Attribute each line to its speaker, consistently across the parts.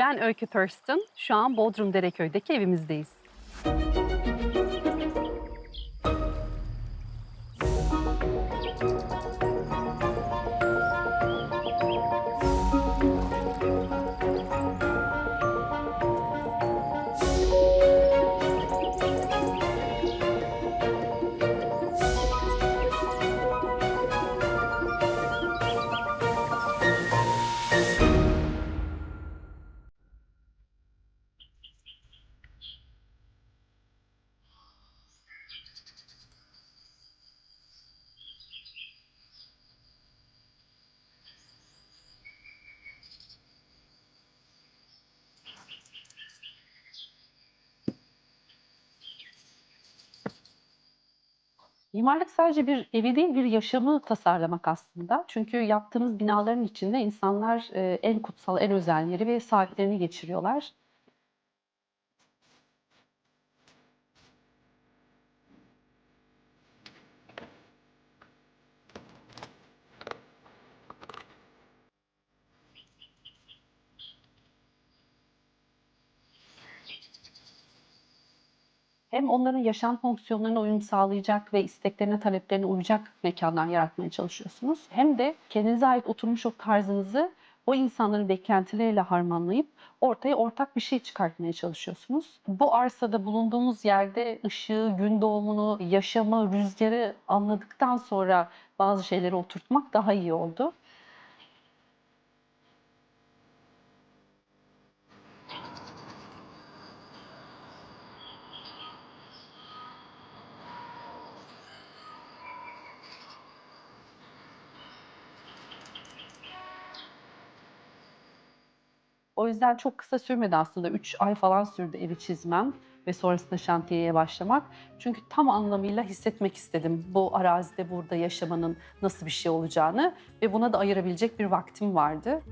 Speaker 1: Ben Öykü Thurston. Şu an Bodrum Dereköy'deki evimizdeyiz. Mimarlık sadece bir evi değil, bir yaşamı tasarlamak aslında. Çünkü yaptığımız binaların içinde insanlar en kutsal, en özel yeri ve saatlerini geçiriyorlar. Hem onların yaşam fonksiyonlarına uyum sağlayacak ve isteklerine, taleplerine uyacak mekanlar yaratmaya çalışıyorsunuz. Hem de kendinize ait oturmuş o tarzınızı o insanların beklentileriyle harmanlayıp ortaya ortak bir şey çıkartmaya çalışıyorsunuz. Bu arsada bulunduğumuz yerde ışığı, gün doğumunu, yaşamı, rüzgarı anladıktan sonra bazı şeyleri oturtmak daha iyi oldu. O yüzden çok kısa sürmedi aslında. 3 ay falan sürdü evi çizmem ve sonrasında şantiyeye başlamak. Çünkü tam anlamıyla hissetmek istedim bu arazide burada yaşamanın nasıl bir şey olacağını ve buna da ayırabilecek bir vaktim vardı.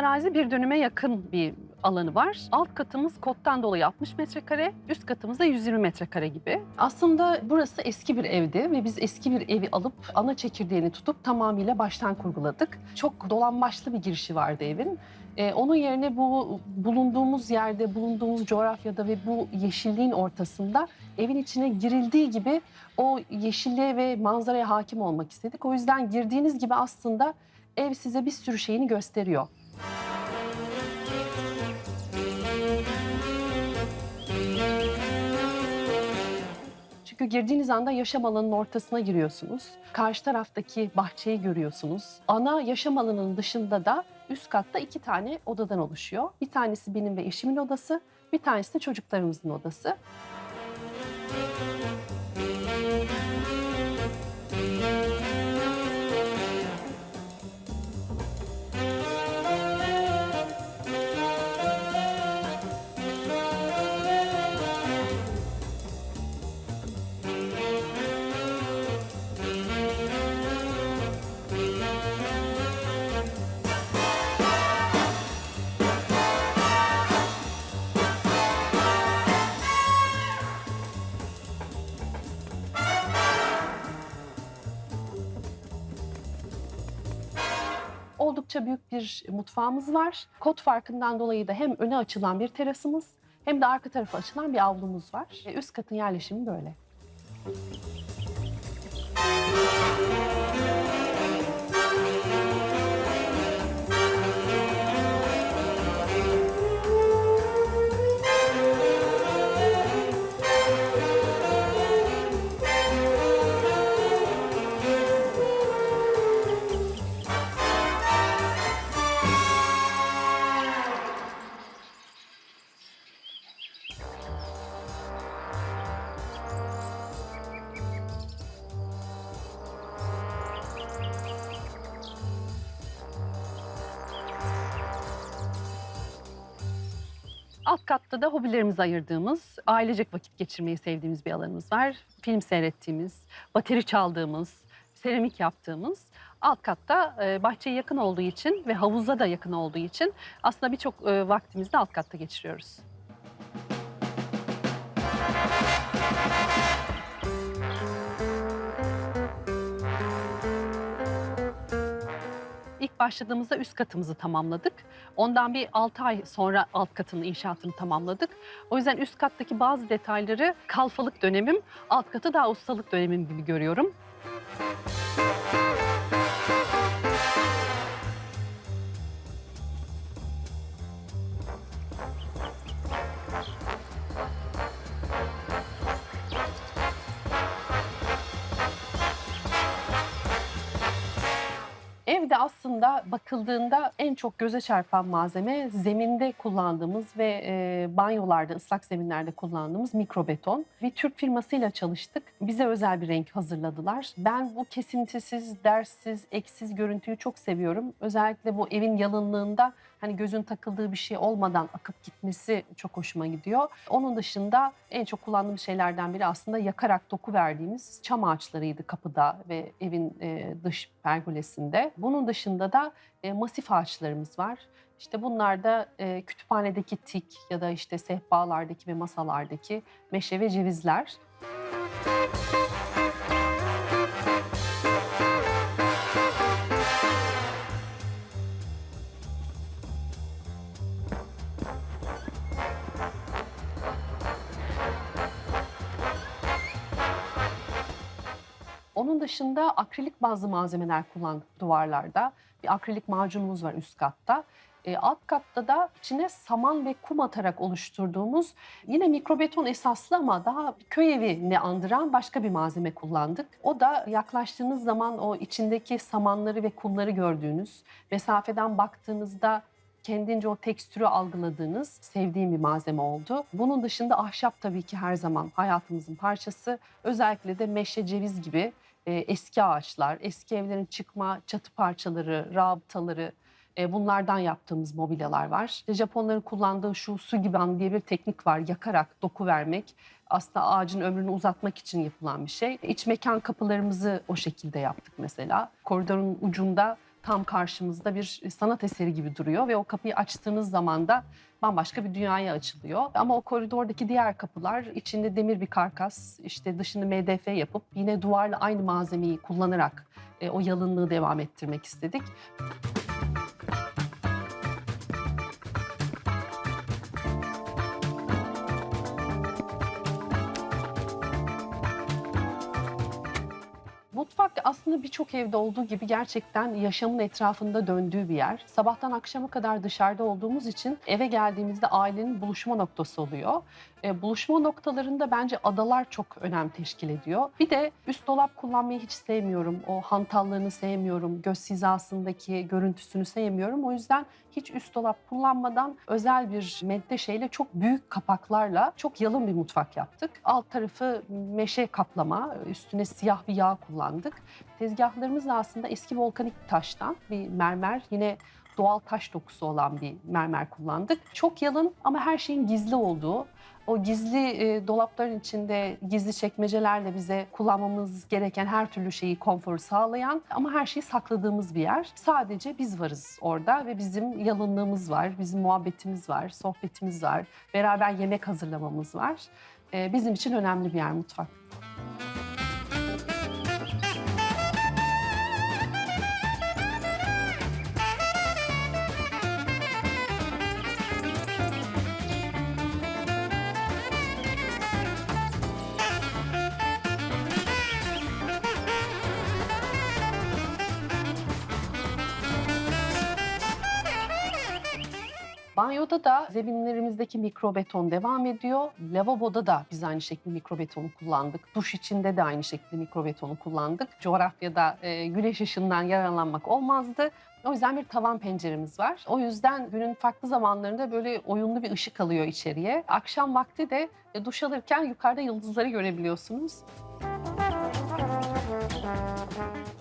Speaker 1: Arazi bir dönüme yakın bir alanı var. Alt katımız kottan dolayı 60 metrekare, üst katımız da 120 metrekare gibi. Aslında burası eski bir evdi ve biz eski bir evi alıp ana çekirdeğini tutup tamamıyla baştan kurguladık. Çok dolambaçlı bir girişi vardı evin. Ee, onun yerine bu bulunduğumuz yerde, bulunduğumuz coğrafyada ve bu yeşilliğin ortasında evin içine girildiği gibi o yeşilliğe ve manzaraya hakim olmak istedik. O yüzden girdiğiniz gibi aslında ev size bir sürü şeyini gösteriyor. Çünkü girdiğiniz anda yaşam alanının ortasına giriyorsunuz. Karşı taraftaki bahçeyi görüyorsunuz. Ana yaşam alanının dışında da üst katta iki tane odadan oluşuyor. Bir tanesi benim ve eşimin odası, bir tanesi de çocuklarımızın odası. Oldukça bir mutfağımız var. Kod farkından dolayı da hem öne açılan bir terasımız hem de arka tarafa açılan bir avlumuz var. E, Üst katın yerleşimi böyle. Katta da hobilerimize ayırdığımız, ailecek vakit geçirmeyi sevdiğimiz bir alanımız var. Film seyrettiğimiz, bateri çaldığımız, seramik yaptığımız. Alt katta e, bahçeye yakın olduğu için ve havuza da yakın olduğu için aslında birçok e, vaktimizi de alt katta geçiriyoruz. Başladığımızda üst katımızı tamamladık. Ondan bir 6 ay sonra alt katının inşaatını tamamladık. O yüzden üst kattaki bazı detayları kalfalık dönemim, alt katı daha ustalık dönemim gibi görüyorum. Evde aslında bakıldığında en çok göze çarpan malzeme zeminde kullandığımız ve e, banyolarda, ıslak zeminlerde kullandığımız mikrobeton. Bir Türk firmasıyla çalıştık. Bize özel bir renk hazırladılar. Ben bu kesintisiz, derssiz, eksiz görüntüyü çok seviyorum. Özellikle bu evin yalınlığında hani gözün takıldığı bir şey olmadan akıp gitmesi çok hoşuma gidiyor. Onun dışında en çok kullandığım şeylerden biri aslında yakarak doku verdiğimiz çam ağaçlarıydı kapıda ve evin e, dış pergolesinde. Bunun dışında da e, masif ağaçlarımız var. İşte bunlar da e, kütüphanedeki tik ya da işte sehpalardaki ve masalardaki meşe ve cevizler. Dışında akrilik bazlı malzemeler kullandık duvarlarda. Bir akrilik macunumuz var üst katta. E, alt katta da içine saman ve kum atarak oluşturduğumuz yine mikrobeton esaslı ama daha köy evini andıran başka bir malzeme kullandık. O da yaklaştığınız zaman o içindeki samanları ve kumları gördüğünüz, mesafeden baktığınızda kendince o tekstürü algıladığınız sevdiğim bir malzeme oldu. Bunun dışında ahşap tabii ki her zaman hayatımızın parçası. Özellikle de meşe, ceviz gibi e, eski ağaçlar, eski evlerin çıkma çatı parçaları, rabıtaları e, bunlardan yaptığımız mobilyalar var. Japonların kullandığı şu su gibi diye bir teknik var. Yakarak doku vermek. Aslında ağacın ömrünü uzatmak için yapılan bir şey. İç mekan kapılarımızı o şekilde yaptık mesela. Koridorun ucunda tam karşımızda bir sanat eseri gibi duruyor ve o kapıyı açtığınız zaman da bambaşka bir dünyaya açılıyor. Ama o koridordaki diğer kapılar içinde demir bir karkas, işte dışını MDF yapıp yine duvarla aynı malzemeyi kullanarak e, o yalınlığı devam ettirmek istedik. Mutfak aslında birçok evde olduğu gibi gerçekten yaşamın etrafında döndüğü bir yer. Sabahtan akşama kadar dışarıda olduğumuz için eve geldiğimizde ailenin buluşma noktası oluyor. E, buluşma noktalarında bence adalar çok önem teşkil ediyor. Bir de üst dolap kullanmayı hiç sevmiyorum. O hantallığını sevmiyorum. Göz hizasındaki görüntüsünü sevmiyorum. O yüzden hiç üst dolap kullanmadan özel bir menteşeyle çok büyük kapaklarla çok yalın bir mutfak yaptık. Alt tarafı meşe kaplama, üstüne siyah bir yağ kullandık. Tezgahlarımız da aslında eski volkanik taştan bir mermer yine doğal taş dokusu olan bir mermer kullandık. Çok yalın ama her şeyin gizli olduğu, o gizli e, dolapların içinde gizli çekmecelerle bize kullanmamız gereken her türlü şeyi konforu sağlayan ama her şeyi sakladığımız bir yer. Sadece biz varız orada ve bizim yalınlığımız var, bizim muhabbetimiz var, sohbetimiz var, beraber yemek hazırlamamız var. E, bizim için önemli bir yer mutfak. Banyoda da zeminlerimizdeki mikrobeton devam ediyor. Lavaboda da biz aynı şekilde mikrobetonu kullandık. Duş içinde de aynı şekilde mikrobetonu kullandık. Coğrafyada e, güneş ışığından yararlanmak olmazdı. O yüzden bir tavan penceremiz var. O yüzden günün farklı zamanlarında böyle oyunlu bir ışık alıyor içeriye. Akşam vakti de e, duş alırken yukarıda yıldızları görebiliyorsunuz.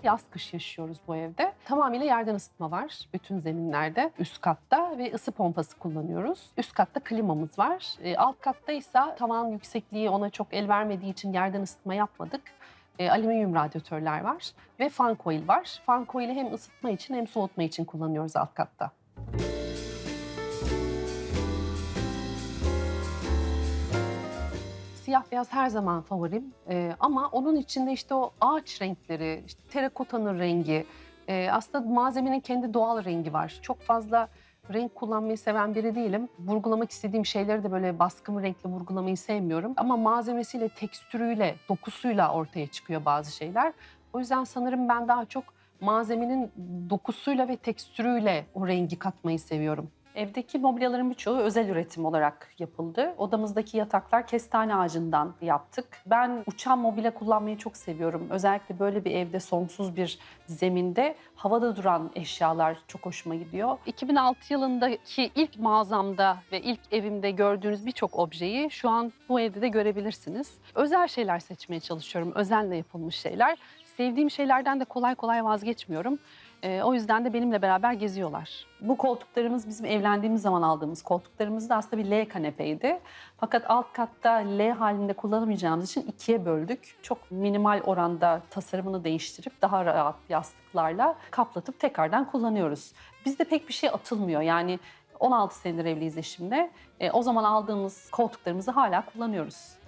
Speaker 1: Yaz kış yaşıyoruz bu evde. Tamamıyla yerden ısıtma var bütün zeminlerde, üst katta ve ısı pompası kullanıyoruz. Üst katta klimamız var. E, alt katta ise tavan yüksekliği ona çok el vermediği için yerden ısıtma yapmadık. E, alüminyum radyatörler var ve fan coil var. Fan coil'i hem ısıtma için hem soğutma için kullanıyoruz alt katta. Siyah beyaz her zaman favorim Ee, ama onun içinde işte o ağaç renkleri, işte terakotanın rengi, e, aslında malzemenin kendi doğal rengi var. Çok fazla renk kullanmayı seven biri değilim. Vurgulamak istediğim şeyleri de böyle baskın renkle vurgulamayı sevmiyorum. Ama malzemesiyle, tekstürüyle, dokusuyla ortaya çıkıyor bazı şeyler. O yüzden sanırım ben daha çok malzemenin dokusuyla ve tekstürüyle o rengi katmayı seviyorum.
Speaker 2: Evdeki mobilyaların birçoğu özel üretim olarak yapıldı. Odamızdaki yataklar kestane ağacından yaptık. Ben uçan mobilya kullanmayı çok seviyorum. Özellikle böyle bir evde sonsuz bir zeminde havada duran eşyalar çok hoşuma gidiyor.
Speaker 1: 2006 yılındaki ilk mağazamda ve ilk evimde gördüğünüz birçok objeyi şu an bu evde de görebilirsiniz. Özel şeyler seçmeye çalışıyorum, özenle yapılmış şeyler. Sevdiğim şeylerden de kolay kolay vazgeçmiyorum. Ee, o yüzden de benimle beraber geziyorlar.
Speaker 2: Bu koltuklarımız bizim evlendiğimiz zaman aldığımız koltuklarımız da aslında bir L kanepeydi. Fakat alt katta L halinde kullanamayacağımız için ikiye böldük. Çok minimal oranda tasarımını değiştirip daha rahat yastıklarla kaplatıp tekrardan kullanıyoruz. Bizde pek bir şey atılmıyor. Yani 16 senedir evliyiz eşimle. E, o zaman aldığımız koltuklarımızı hala kullanıyoruz.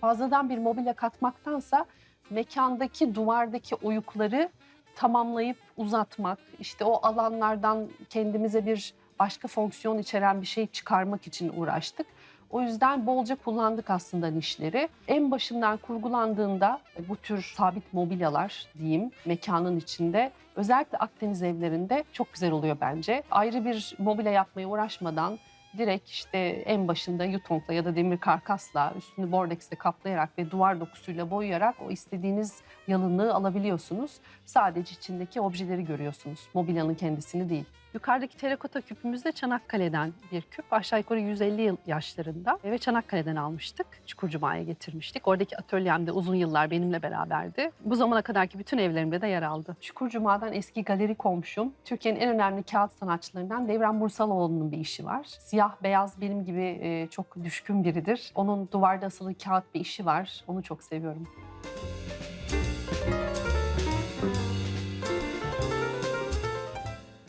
Speaker 1: Fazladan bir mobilya katmaktansa mekandaki duvardaki oyukları tamamlayıp uzatmak, işte o alanlardan kendimize bir başka fonksiyon içeren bir şey çıkarmak için uğraştık. O yüzden bolca kullandık aslında nişleri. En başından kurgulandığında bu tür sabit mobilyalar diyeyim mekanın içinde özellikle Akdeniz evlerinde çok güzel oluyor bence. Ayrı bir mobilya yapmaya uğraşmadan direkt işte en başında yutonkla ya da demir karkasla üstünü bordeksle kaplayarak ve duvar dokusuyla boyayarak o istediğiniz yalınlığı alabiliyorsunuz. Sadece içindeki objeleri görüyorsunuz. Mobilyanın kendisini değil. Yukarıdaki terakota küpümüz de Çanakkale'den bir küp. Aşağı yukarı 150 yıl yaşlarında ve Çanakkale'den almıştık. Çukurcuma'ya getirmiştik. Oradaki atölyemde uzun yıllar benimle beraberdi. Bu zamana kadarki bütün evlerimde de yer aldı. Çukurcuma'dan eski galeri komşum. Türkiye'nin en önemli kağıt sanatçılarından Devran Bursaloğlu'nun bir işi var. Siyah beyaz benim gibi e, çok düşkün biridir. Onun duvarda asılı kağıt bir işi var. Onu çok seviyorum.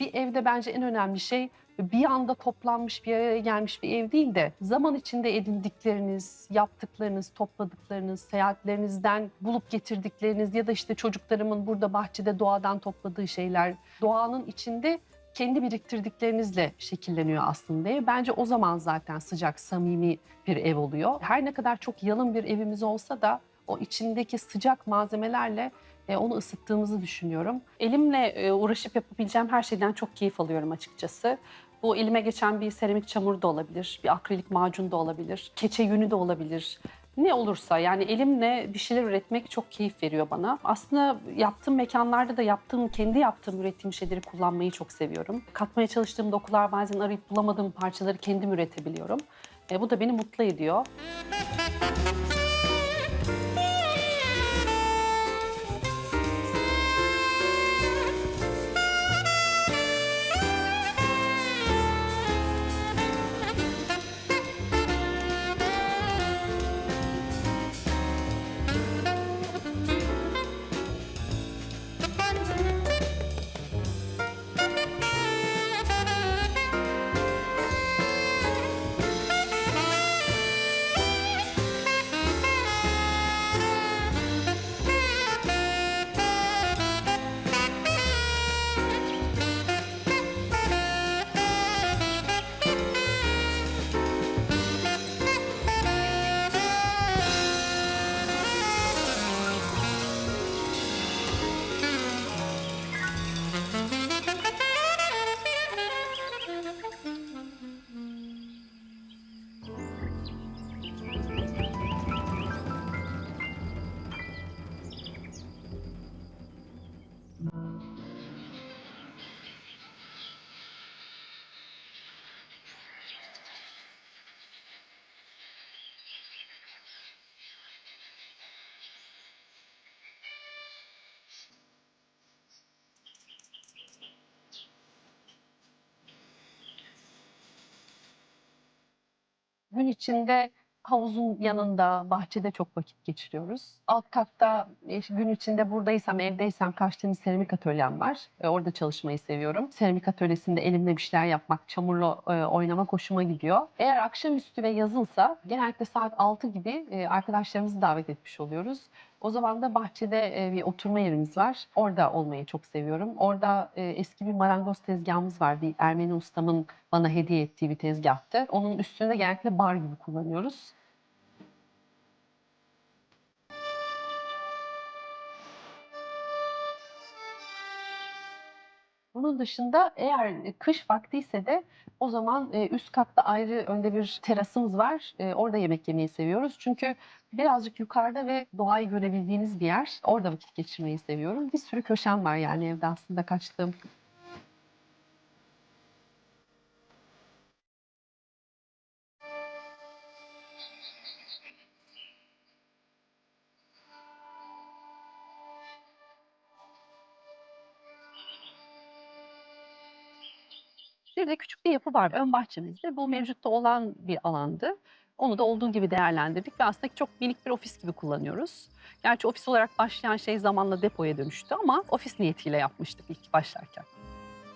Speaker 1: Bir evde bence en önemli şey bir anda toplanmış bir araya gelmiş bir ev değil de zaman içinde edindikleriniz, yaptıklarınız, topladıklarınız, seyahatlerinizden bulup getirdikleriniz ya da işte çocuklarımın burada bahçede doğadan topladığı şeyler, doğanın içinde kendi biriktirdiklerinizle şekilleniyor aslında. Bence o zaman zaten sıcak, samimi bir ev oluyor. Her ne kadar çok yalın bir evimiz olsa da o içindeki sıcak malzemelerle e, onu ısıttığımızı düşünüyorum.
Speaker 2: Elimle e, uğraşıp yapabileceğim her şeyden çok keyif alıyorum açıkçası. Bu elime geçen bir seramik çamur da olabilir, bir akrilik macun da olabilir, keçe yünü de olabilir. Ne olursa yani elimle bir şeyler üretmek çok keyif veriyor bana. Aslında yaptığım mekanlarda da yaptığım, kendi yaptığım, ürettiğim şeyleri kullanmayı çok seviyorum. Katmaya çalıştığım dokular bazen arayıp bulamadığım parçaları kendim üretebiliyorum. E, bu da beni mutlu ediyor.
Speaker 1: Gün içinde havuzun yanında, bahçede çok vakit geçiriyoruz. Alt katta e, gün içinde buradaysam, evdeysem Kaşdeniz Seramik Atölyem var. E, Orada çalışmayı seviyorum. Seramik atölyesinde elimle bir şeyler yapmak, çamurla e, oynamak hoşuma gidiyor. Eğer akşamüstü ve yazınsa genellikle saat 6 gibi e, arkadaşlarımızı davet etmiş oluyoruz. O zaman da bahçede e, bir oturma yerimiz var. Orada olmayı çok seviyorum. Orada e, eski bir marangoz tezgahımız var. Bir Ermeni ustamın bana hediye ettiği bir tezgahtı. Onun üstünde genellikle bar gibi kullanıyoruz. Bunun dışında eğer kış vaktiyse de o zaman e, üst katta ayrı önde bir terasımız var. E, Orada yemek yemeyi seviyoruz. Çünkü birazcık yukarıda ve doğayı görebildiğiniz bir yer. Orada vakit geçirmeyi seviyorum. Bir sürü köşem var yani evde aslında kaçtığım. Bir de küçük bir yapı var ön bahçemizde. Bu mevcutta olan bir alandı. Onu da olduğu gibi değerlendirdik ve aslında çok minik bir ofis gibi kullanıyoruz. Gerçi ofis olarak başlayan şey zamanla depoya dönüştü ama ofis niyetiyle yapmıştık ilk başlarken.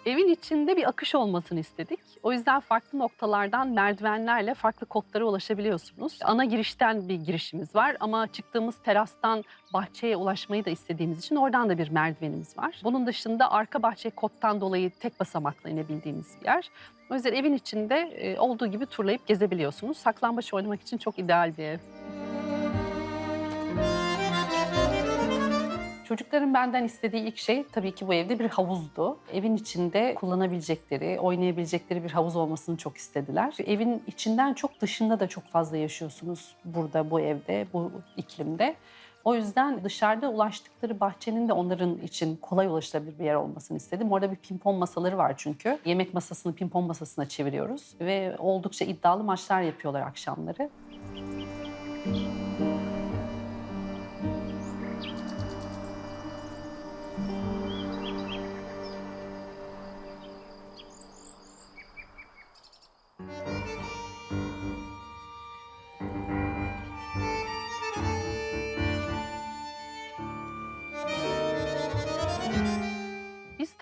Speaker 1: Evin içinde bir akış olmasını istedik. O yüzden farklı noktalardan merdivenlerle farklı kodlara ulaşabiliyorsunuz. Ana girişten bir girişimiz var ama çıktığımız terastan bahçeye ulaşmayı da istediğimiz için oradan da bir merdivenimiz var. Bunun dışında arka bahçe kottan dolayı tek basamakla inebildiğimiz bir yer. O yüzden evin içinde e, olduğu gibi turlayıp gezebiliyorsunuz. Saklambaç oynamak için çok ideal bir ev. Çocukların benden istediği ilk şey tabii ki bu evde bir havuzdu. Evin içinde kullanabilecekleri, oynayabilecekleri bir havuz olmasını çok istediler. Evin içinden çok dışında da çok fazla yaşıyorsunuz burada, bu evde, bu iklimde. O yüzden dışarıda ulaştıkları bahçenin de onların için kolay ulaşılabilir bir yer olmasını istedim. Orada bir pimpon masaları var çünkü. Yemek masasını pimpon masasına çeviriyoruz ve oldukça iddialı maçlar yapıyorlar akşamları. Biz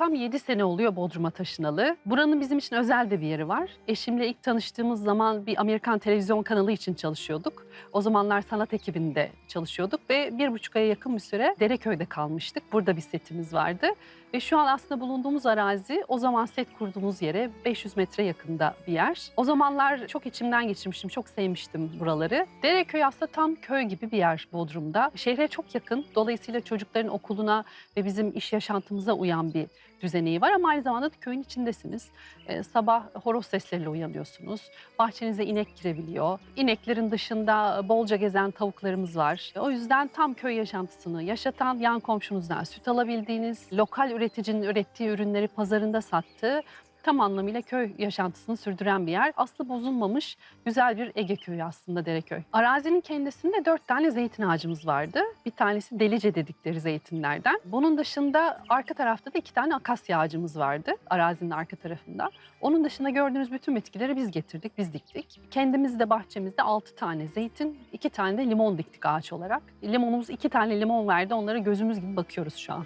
Speaker 1: tam 7 sene oluyor Bodrum'a taşınalı. Buranın bizim için özel de bir yeri var. Eşimle ilk tanıştığımız zaman bir Amerikan televizyon kanalı için çalışıyorduk. O zamanlar sanat ekibinde çalışıyorduk ve bir buçuk aya yakın bir süre Dereköy'de kalmıştık. Burada bir setimiz vardı. Ve şu an aslında bulunduğumuz arazi o zaman set kurduğumuz yere 500 metre yakında bir yer. O zamanlar çok içimden geçirmiştim, çok sevmiştim buraları. Dereköy aslında tam köy gibi bir yer Bodrum'da. Şehre çok yakın. Dolayısıyla çocukların okuluna ve bizim iş yaşantımıza uyan bir düzeneği var ama aynı zamanda da köyün içindesiniz. Ee, sabah horoz sesleriyle uyanıyorsunuz. Bahçenize inek girebiliyor. İneklerin dışında bolca gezen tavuklarımız var. O yüzden tam köy yaşantısını yaşatan, yan komşunuzdan süt alabildiğiniz, lokal üreticinin ürettiği ürünleri pazarında sattığı tam anlamıyla köy yaşantısını sürdüren bir yer. Aslı bozulmamış güzel bir Ege köyü aslında Dereköy. Arazinin kendisinde dört tane zeytin ağacımız vardı. Bir tanesi delice dedikleri zeytinlerden. Bunun dışında arka tarafta da iki tane akasya ağacımız vardı arazinin arka tarafında. Onun dışında gördüğünüz bütün bitkileri biz getirdik, biz diktik. Kendimiz de bahçemizde altı tane zeytin, iki tane de limon diktik ağaç olarak. Limonumuz iki tane limon verdi, onlara gözümüz gibi bakıyoruz şu an.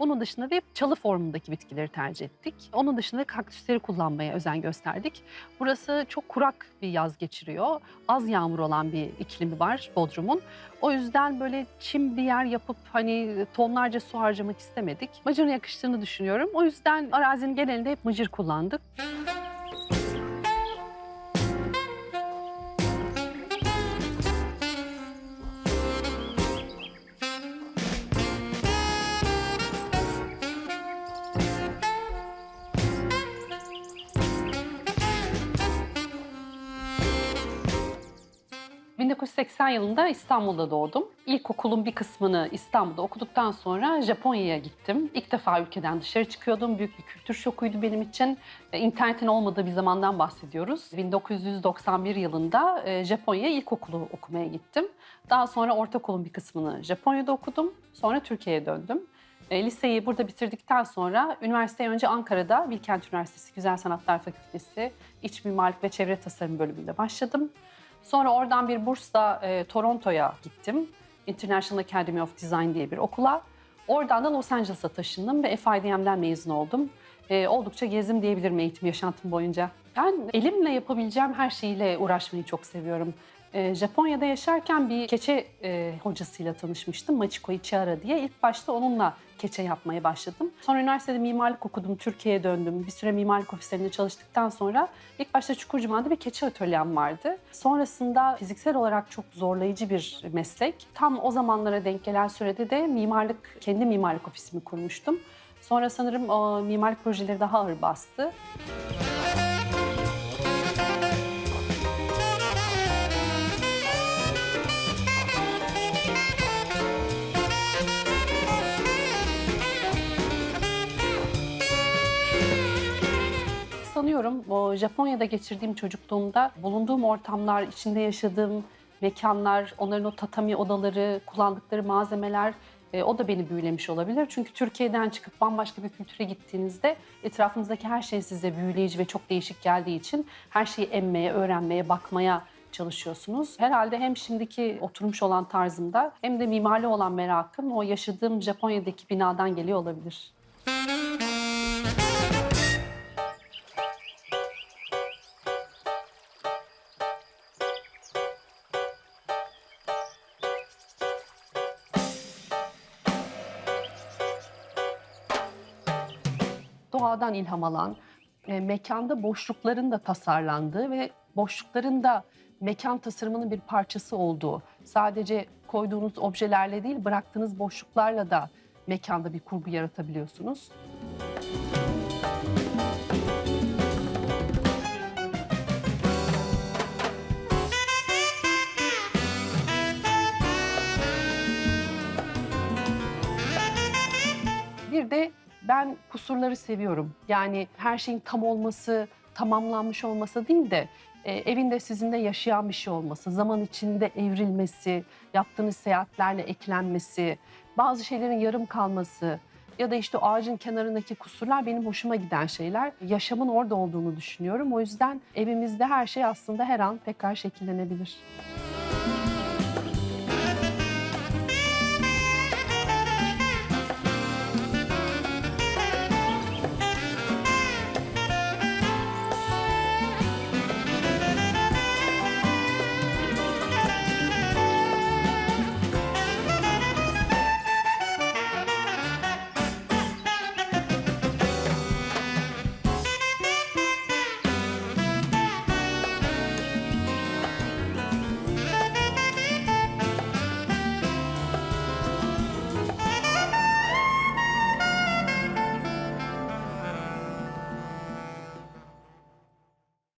Speaker 1: Bunun dışında da hep çalı formundaki bitkileri tercih ettik. Onun dışında kaktüsleri kullanmaya özen gösterdik. Burası çok kurak bir yaz geçiriyor. Az yağmur olan bir iklimi var Bodrum'un. O yüzden böyle çim bir yer yapıp hani tonlarca su harcamak istemedik. Mıcırın yakıştığını düşünüyorum. O yüzden arazinin genelinde hep mıcır kullandık. ...1980 yılında İstanbul'da doğdum. İlkokulun bir kısmını İstanbul'da okuduktan sonra Japonya'ya gittim. İlk defa ülkeden dışarı çıkıyordum. Büyük bir kültür şokuydu benim için. E, İnternetin olmadığı bir zamandan bahsediyoruz. 1991 yılında e, Japonya'ya ilkokulu okumaya gittim. Daha sonra ortaokulun bir kısmını Japonya'da okudum. Sonra Türkiye'ye döndüm.
Speaker 2: E, liseyi burada bitirdikten sonra üniversiteye önce Ankara'da Bilkent Üniversitesi Güzel Sanatlar Fakültesi İç Mimarlık ve Çevre Tasarım bölümünde başladım. Sonra oradan bir bursla e, Toronto'ya gittim. International Academy of Design diye bir okula. Oradan da Los Angeles'a taşındım ve FIDM'den mezun oldum. E, oldukça gezdim diyebilirim eğitim yaşantım boyunca. Ben elimle yapabileceğim her şeyle uğraşmayı çok seviyorum. E, Japonya'da yaşarken bir keçe e, hocasıyla tanışmıştım. Machiko Ichihara diye. İlk başta onunla keçe yapmaya başladım. Sonra üniversitede mimarlık okudum, Türkiye'ye döndüm. Bir süre mimarlık ofislerinde çalıştıktan sonra ilk başta Çukurcuma'da bir keçe atölyem vardı. Sonrasında fiziksel olarak çok zorlayıcı bir meslek. Tam o zamanlara denk gelen sürede de mimarlık, kendi mimarlık ofisimi kurmuştum. Sonra sanırım o mimarlık projeleri daha ağır bastı. Sanıyorum o Japonya'da geçirdiğim çocukluğumda bulunduğum ortamlar, içinde yaşadığım mekanlar, onların o tatami odaları, kullandıkları malzemeler e, o da beni büyülemiş olabilir. Çünkü Türkiye'den çıkıp bambaşka bir kültüre gittiğinizde etrafınızdaki her şey size büyüleyici ve çok değişik geldiği için her şeyi emmeye, öğrenmeye, bakmaya çalışıyorsunuz. Herhalde hem şimdiki oturmuş olan tarzımda hem de mimari olan merakım o yaşadığım Japonya'daki binadan geliyor olabilir. Doğadan ilham alan, e, mekanda boşlukların da tasarlandığı ve boşlukların da mekan tasarımının bir parçası olduğu, sadece koyduğunuz objelerle değil bıraktığınız boşluklarla da mekanda bir kurgu yaratabiliyorsunuz. Ben kusurları seviyorum. Yani her şeyin tam olması, tamamlanmış olması değil de e, evinde sizinle yaşayan bir şey olması, zaman içinde evrilmesi, yaptığınız seyahatlerle eklenmesi, bazı şeylerin yarım kalması ya da işte o ağacın kenarındaki kusurlar benim hoşuma giden şeyler. Yaşamın orada olduğunu düşünüyorum. O yüzden evimizde her şey aslında her an tekrar şekillenebilir.